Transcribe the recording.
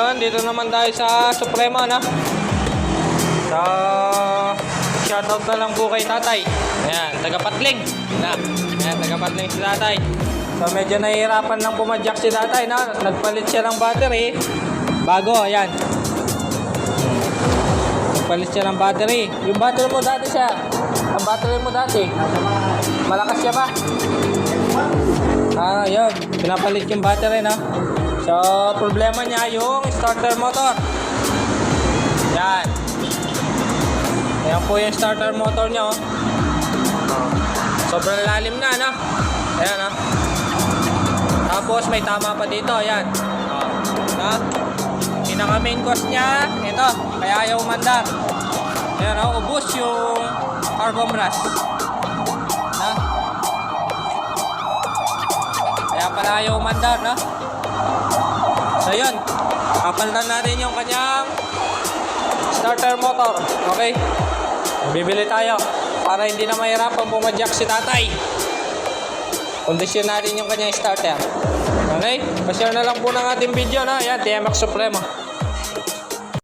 Ngayon, dito naman tayo sa Supremo, no? So, shoutout na lang po kay tatay. Ayan, taga-patling. Ayan, ayan taga-patling si tatay. So, medyo nahihirapan lang pumadyak si tatay, no? Nagpalit siya ng battery. Bago, ayan. Nagpalit siya ng battery. Yung battery mo dati siya. Ang battery mo dati. Malakas siya ba? Ah, yun. Pinapalit yung battery, no? So, problema niya yung starter motor. Yan. Ayan po yung starter motor niya, oh. Sobrang lalim na, no? Ayan, no? Tapos, may tama pa dito, ayan. No? Pinaka main cause niya, ito, kaya ayaw umandar. Ayan, oh, ubus yung carbon brush. No? Kaya pala ayaw umandar, no? So yun, kapalitan natin yung kanyang starter motor. Okay? Bibili tayo para hindi na mahirapan pumadyak si tatay. Kondisyon natin yung kanyang starter. Okay? Pa-share na lang po ng ating video na. Yan, TMX Supremo.